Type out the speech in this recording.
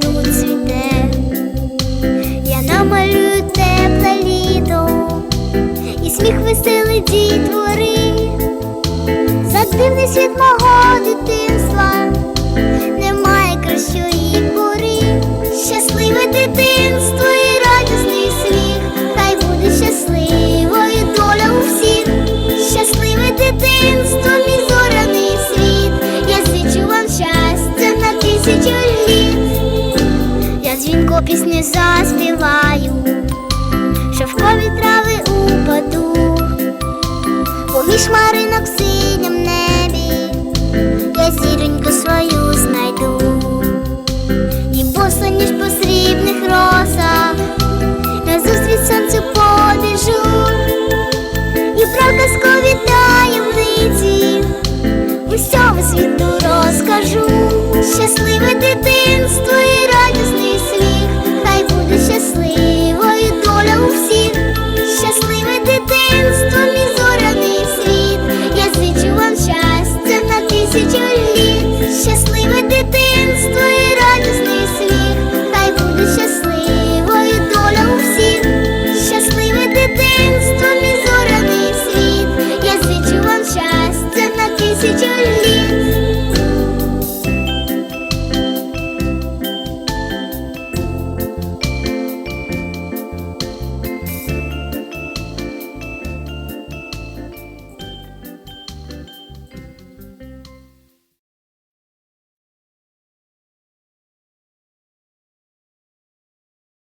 саду цвіте. Я намалюю тепле літо, і сміх веселий дітвори, за дивний світ мого дитинства, дзвінко пісні заспіваю, шовкові трави упаду, поміж хмаринок щасливі.